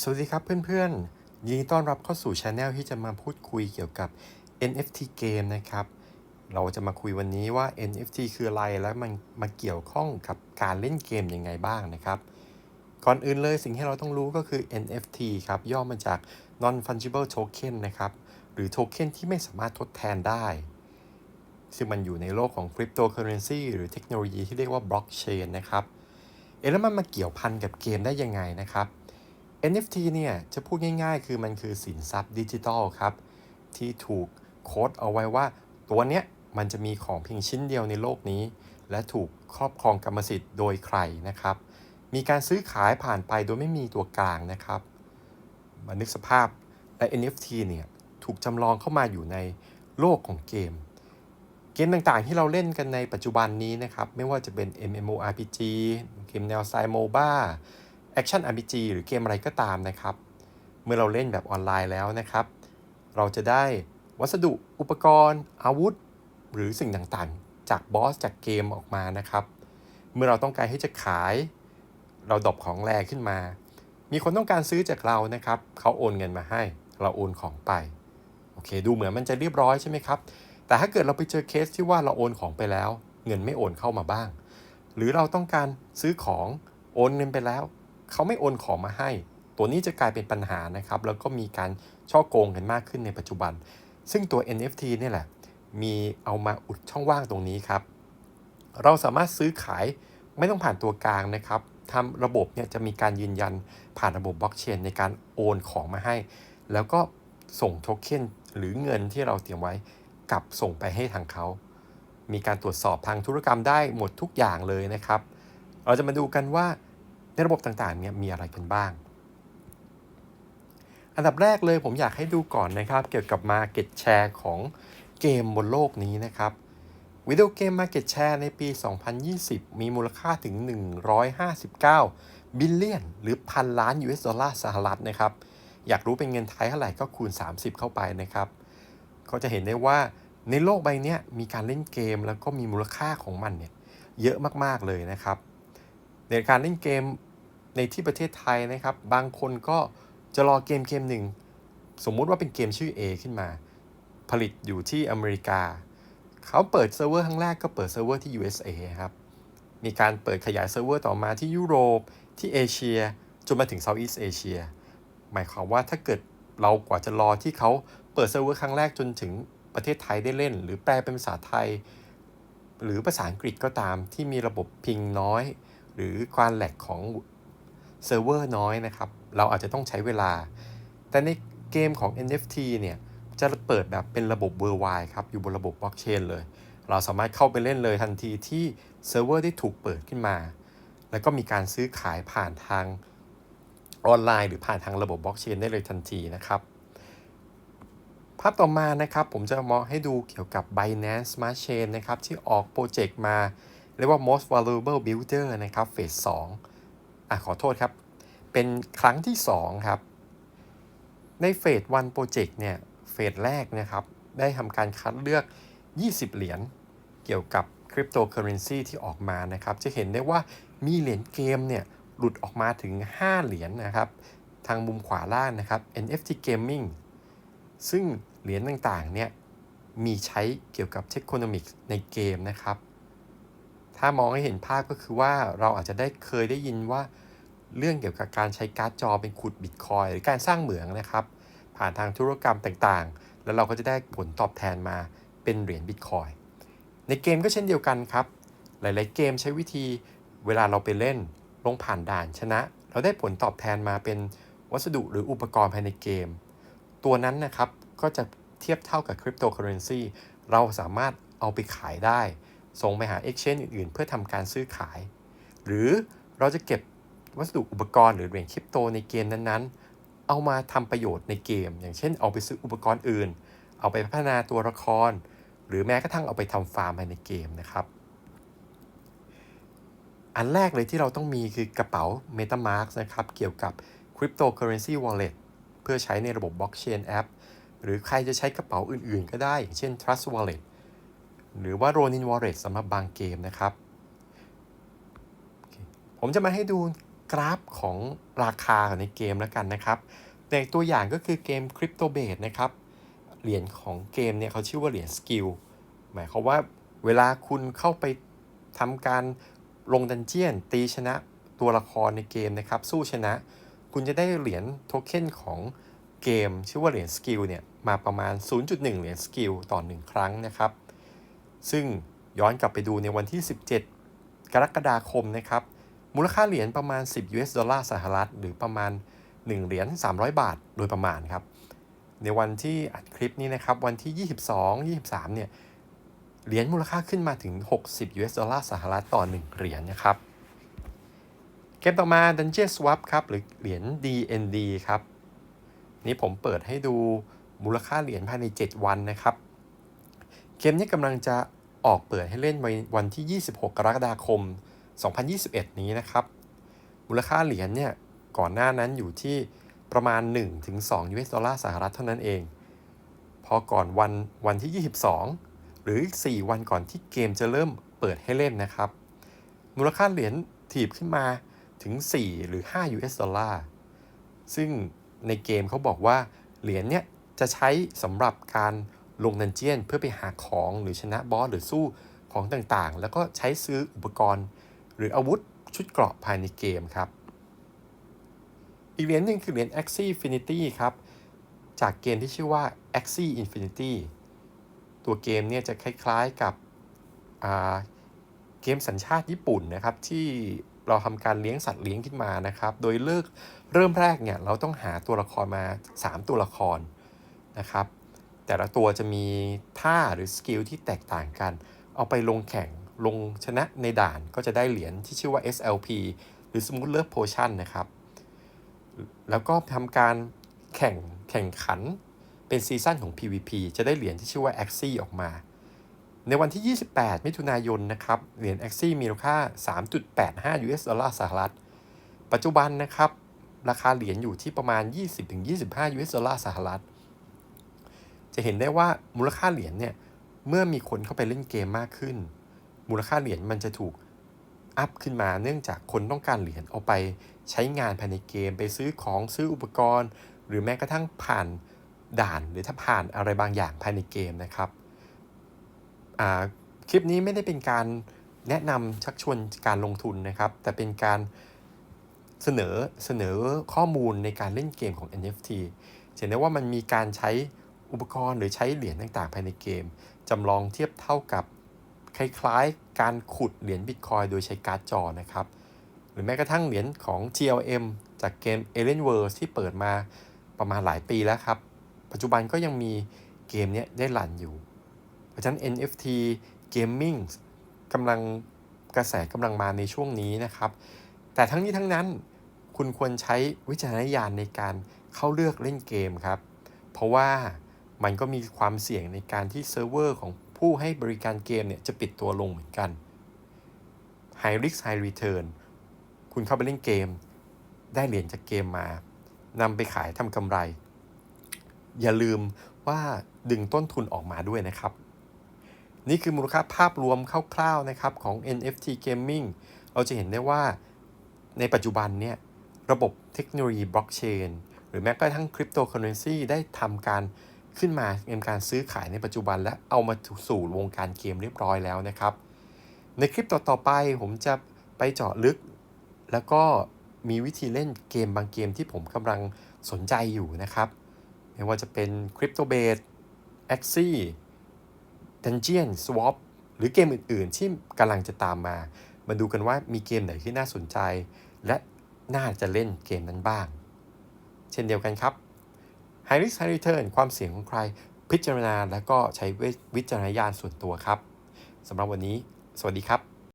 สวัสดีครับเพื่อนๆ ยินดีต้อนรับเข้าสู่ช anel ที่จะมาพูดคุยเกี่ยวกับ NFT เกมนะครับ เราจะมาคุยวันนี้ว่า NFT คืออะไรและมันมาเกี่ยวข้องกับการเล่นเกมยังไงบ้างนะครับ ก่อนอื่นเลยสิ่งที่เราต้องรู้ก็คือ NFT ครับ ย่อมาจาก non fungible token นะครับ หรือโทเค็นที่ไม่สามารถทดแทนได้ ซึ่งมันอยู่ในโลกของ cryptocurrency หรือเทคโนโลยีที่เรียกว่า blockchain นะครับ เอแล้วมันมาเกี่ยวพันกับเกมได้ยังไงนะครับ NFT เนี่ยจะพูดง่ายๆ คือมันคือสินทรัพย์ดิจิทัลครับ ที่ถูกโค้ดเอาไว้ว่า ตัวเนี้ยมันจะมีของเพียงชิ้นเดียวในโลกนี้ และถูกครอบครองกรรมสิทธิ์โดยใครนะครับ มีการซื้อขายผ่านไปโดยไม่มีตัวกลางนะครับมานึกสภาพและ NFT เนี่ยถูกจำลองเข้ามาอยู่ในโลกของเกม เกมต่างๆที่เราเล่นกันในปัจจุบันนี้นะครับ ไม่ว่าจะเป็น MMORPG เกมแนวไซโมบ้า แอคชั่น RPG หรือเกมอะไรก็ตามนะครับ เมื่อเราเล่นแบบออนไลน์แล้วนะครับ เราจะได้วัสดุอุปกรณ์ อาวุธ หรือสิ่งต่างๆ จากบอสจากเกมออกมานะครับ เมื่อเราต้องการที่จะขาย เราดอปของแรงขึ้นมา มีคนต้องการซื้อจากเรานะครับ เขาโอนเงินมาให้ เราโอนของไป โอเค ดูเหมือนมันจะเรียบร้อยใช่ไหมครับ แต่ถ้าเกิดเราไปเจอเคสที่ว่าเราโอนของไปแล้ว เงินไม่โอนเข้ามาบ้าง หรือเราต้องการซื้อของโอนเงินไปแล้ว เขาไม่โอนของมาให้ ตัวนี้จะกลายเป็นปัญหานะครับ แล้วก็มีการช่อโกงกันมากขึ้นในปัจจุบัน ซึ่งตัว NFT เนี่ยแหละ มีเอามาอุดช่องว่างตรงนี้ครับ เราสามารถซื้อขายไม่ต้องผ่านตัวกลางนะครับทำระบบเนี่ยจะมีการยืนยันผ่านระบบบล็อกเชนในการโอนของมาให้ แล้วก็ส่งโทเค็นหรือเงินที่เราเตรียมไว้กลับส่งไปให้ทางเขา มีการตรวจสอบทางธุรกรรมได้หมดทุกอย่างเลยนะครับ เราจะมาดูกันว่า ในระบบต่างๆเนี่ยมีอะไรกันบ้าง อันดับแรกเลยผมอยากให้ดูก่อนนะครับ เกี่ยวกับ Market Share ของเกมบนโลกนี้นะครับวิดีโอเกม Market Share ในปี 2020 มีมูลค่าถึง 159 บิลเลียน หรือพันล้าน US ดอลลาร์สหรัฐนะครับ อยากรู้เป็นเงินไทยเท่าไหร่ก็คูณ 30 เข้าไปนะครับเขาจะเห็นได้ว่าในโลกใบนี้มีการเล่นเกมแล้วก็มีมูลค่าของมันเนี่ยเยอะมาก ๆ เลยนะครับ ในการเล่นเกมในที่ประเทศไทยนะครับ บางคนก็จะรอเกมเกมหนึ่ง สมมุติว่าเป็นเกมชื่อ A ขึ้นมา ผลิตอยู่ที่อเมริกา เขาเปิดเซิร์ฟเวอร์ครั้งแรกก็เปิดเซิร์ฟเวอร์ที่ USA ครับ มีการเปิดขยายเซิร์ฟเวอร์ต่อมาที่ยุโรปที่เอเชียจนมาถึงเซาท์อีสเอเชียหมายความว่าถ้าเกิดเรากว่าจะรอที่เขาเปิดเซิร์ฟเวอร์ครั้งแรกจนถึงประเทศไทยได้เล่น หรือแปลเป็นภาษาไทย หรือภาษาอังกฤษก็ตามที่มีระบบพิงน้อย หรือความแหลกของเซิร์ฟเวอร์น้อยนะครับ เราอาจจะต้องใช้เวลา แต่ในเกมของ NFT เนี่ย จะเปิดแบบเป็นระบบ worldwide ครับ อยู่บนระบบบล็อกเชนเลย เราสามารถเข้าไปเล่นเลยทันทีที่เซิร์ฟเวอร์ได้ถูกเปิดขึ้นมา แล้วก็มีการซื้อขายผ่านทางออนไลน์ หรือผ่านทางระบบบล็อกเชนได้เลยทันทีนะครับ ภาพต่อมานะครับ ผมจะมองให้ดูเกี่ยวกับ Binance Smart Chain นะครับ ที่ออกโปรเจกต์มา รียกว่า most valuable builder นะครับเฟส2อะขอโทษครับ เป็นครั้งที่ 2 ครับ ในเฟส1โปรเจกต์เนี่ย เฟสแรกนะครับ ได้ทำการคัดเลือก 20 เหรียญเกี่ยวกับคริปโตเคอเรนซีที่ออกมานะครับ จะเห็นได้ว่ามีเหรียญเกมเนี่ยหลุดออกมาถึง 5 เหรียญนะครับ ทางมุมขวาล่างนะครับ NFT Gaming ซึ่งเหรียญต่างๆเนี่ยมีใช้เกี่ยวกับเทคโนมิกในเกมนะครับ ถ้ามองให้เห็นภาพก็คือว่าเราอาจจะได้เคยได้ยินว่าเรื่องเกี่ยวกับการใช้การ์ดจอเป็นขุดบิตคอยหรือการสร้างเหมืองนะครับ ผ่านทางธุรกรรมต่างๆ แล้วเราก็จะได้ผลตอบแทนมาเป็นเหรียญบิตคอยในเกมก็เช่นเดียวกันครับ หลายๆเกมใช้วิธีเวลาเราไปเล่นลงผ่านด่านชนะ เราได้ผลตอบแทนมาเป็นวัสดุหรืออุปกรณ์ภายในเกม ตัวนั้นนะครับก็จะเทียบเท่ากับคริปโตเคอเรนซีเราสามารถเอาไปขายได้ ส่งไปหา Exchange อื่นๆ เพื่อทำการซื้อขาย หรือเราจะเก็บวัสดุอุปกรณ์หรือเหรียญคริปโตในเกมนั้นๆ เอามาทำประโยชน์ในเกม อย่างเช่นเอาไปซื้ออุปกรณ์อื่น เอาไปพัฒนาตัวละคร หรือแม้กระทั่งเอาไปทำฟาร์มภายในเกมนะครับ อันแรกเลยที่เราต้องมีคือกระเป๋า MetaMask นะครับ เกี่ยวกับ Cryptocurrency Wallet เพื่อใช้ในระบบ Blockchain App หรือใครจะใช้กระเป๋าอื่นๆ ก็ได้ อย่างเช่น Trust Wallet หรือว่า Ronin Wallet สำหรับบางเกมนะครับ ผมจะมาให้ดูกราฟของราคาในเกมแล้วกันนะครับ ในตัวอย่างก็คือเกม Crypto b a s นะครับ เหรียญของเกมเนี่ยเขาชื่อว่าเหรียญสกิล หมายความว่าเวลาคุณเข้าไปทำการลงดันเจียน ตีชนะตัวละครในเกมนะครับ สู้ชนะ คุณจะได้เหรียญโทเค็นของเกม ชื่อว่าเหรียญสกิลเนี่ยมาประมาณ 0.1 เหรียญสกิลต่อ 1 ครั้งนะครับ ซึ่งย้อนกลับไปดูในวันที่ 17 กรกฎาคมนะครับ มูลค่าเหรียญประมาณ 10 US ดอลลาร์สหรัฐ หรือประมาณ 1 เหรียญ300 บาท โดยประมาณครับ ในวันที่อัดคลิปนี้นะครับ วันที่ 22 23 เนี่ย เหรียญมูลค่าขึ้นมาถึง 60 US ดอลลาร์สหรัฐต่อ 1 เหรียญนะครับ เกมต่อมา Dungeon Swap ครับ หรือเหรียญ DND ครับ นี่ผมเปิดให้ดูมูลค่าเหรียญภายใน 7 วันนะครับ เกมนี้กำลังจะออกเปิดให้เล่นวันที่ 26 กรกฎาคม 2021 นี้นะครับ มูลค่าเหรียญเนี่ย ก่อนหน้านั้นอยู่ที่ประมาณ 1-2 US ดอลลาร์สหรัฐเท่านั้นเอง พอก่อนวันวันที่ 22 หรือ 4 วันก่อนที่เกมจะเริ่มเปิดให้เล่นนะครับ มูลค่าเหรียญถีบขึ้นมาถึง 4 หรือ 5 US ดอลลาร์ ซึ่งในเกมเขาบอกว่าเหรียญเนี่ยจะใช้สำหรับการ ลงดันเจียนเพื่อไปหาของหรือชนะบอสหรือสู้ของต่างๆ แล้วก็ใช้ซื้ออุปกรณ์ หรืออาวุธชุดเกราะภายในเกมครับ อีกเหรียญหนึ่งคือเหรียญ Axie Infinity ครับ จากเกมที่ชื่อว่า Axie Infinity ตัวเกมเนี่ยจะคล้ายๆกับเกมสัญชาติญี่ปุ่นนะครับ ที่เราทำการเลี้ยงสัตว์เลี้ยงขึ้นมานะครับ โดยเลิกเริ่มแรกเนี่ยเราต้องหาตัวละครมา 3 ตัวละครนะครับ แต่ละตัวจะมีท่าหรือสกิลที่แตกต่างกัน เอาไปลงแข่งลงชนะในด่านก็จะได้เหรียญที่ชื่อว่า SLP หรือ Smooth Love Potion นะครับ แล้วก็ทำการแข่งแข่งขันเป็นซีซั่นของ PVP จะได้เหรียญที่ชื่อว่า Axie ออกมา ในวันที่ 28 มิถุนายนนะครับ เหรียญ Axie มีมูลค่า 3.85 US ดอลลาร์สหรัฐ ปัจจุบันนะครับ ราคาเหรียญอยู่ที่ประมาณ 20-25 US ดอลลาร์สหรัฐ จะเห็นได้ว่ามูลค่าเหรียญเนี่ยเมื่อมีคนเข้าไปเล่นเกมมากขึ้น มูลค่าเหรียญมันจะถูกอัพขึ้นมาเนื่องจากคนต้องการเหรียญเอาไปใช้งานภายในเกมไปซื้อของซื้ออุปกรณ์ หรือแม้กระทั่งผ่านด่าน หรือถ้าผ่านอะไรบางอย่างภายในเกมนะครับคลิปนี้ไม่ได้เป็นการแนะนำชักชวนการลงทุนนะครับ แต่เป็นการเสนอเสนอข้อมูลในการเล่นเกมของ NFT เห็นได้ว่ามันมีการใช้ อุปกรณ์หรือใช้เหรียญต่างๆ ภายในเกม จำลองเทียบเท่ากับคล้ายๆ การขุดเหรียญบิตคอยโดยใช้การ์ดจอนะครับ หรือแม้กระทั่งเหรียญของ GLM จากเกม Alien World ที่เปิดมาประมาณหลายปีแล้วครับ ปัจจุบันก็ยังมีเกมนี้ได้รันอยู่ เพราะฉะนั้น NFT Gaming กำลังกระแสกำลังมาในช่วงนี้นะครับ แต่ทั้งนี้ทั้งนั้นคุณควรใช้วิจารณญาณในการเข้าเลือกเล่นเกมครับ เพราะว่า มันก็มีความเสี่ยงในการที่เซิร์ฟเวอร์ของผู้ให้บริการเกมเนี่ยจะปิดตัวลงเหมือนกัน High Risk High Return คุณเข้าไปเล่นเกม ได้เหรียญจากเกมมานำไปขายทำกำไร อย่าลืมว่าดึงต้นทุนออกมาด้วยนะครับ นี่คือมูลค่าภาพรวมคร่าวๆนะครับของ NFT Gaming เราจะเห็นได้ว่าในปัจจุบันเนี่ยระบบเทคโนโลยีบล็อกเชนหรือแม้กระทั่งคริปโตเคอเรนซีได้ทำการ ขึ้นมาเป็นการซื้อขายในปัจจุบัน และเอามาสู่วงการเกมเรียบร้อยแล้วนะครับ ในคลิปต่อๆไปผมจะไปเจาะลึก แล้วก็มีวิธีเล่นเกมบางเกมที่ผมกำลังสนใจอยู่นะครับ ไม่ว่าจะเป็น Crypto b a s Axie Dungeon Swap หรือเกมอื่นๆ ที่กำลังจะตามมา มาดูกันว่ามีเกมไหนที่น่าสนใจ และน่าจะเล่นเกมนั้นบ้าง เช่นเดียวกันครับ High Risk High Return ความเสี่ยงของใคร พิจารณาและก็ใช้วิจารณญาณส่วนตัวครับสำหรับวันนี้ สวัสดีครับ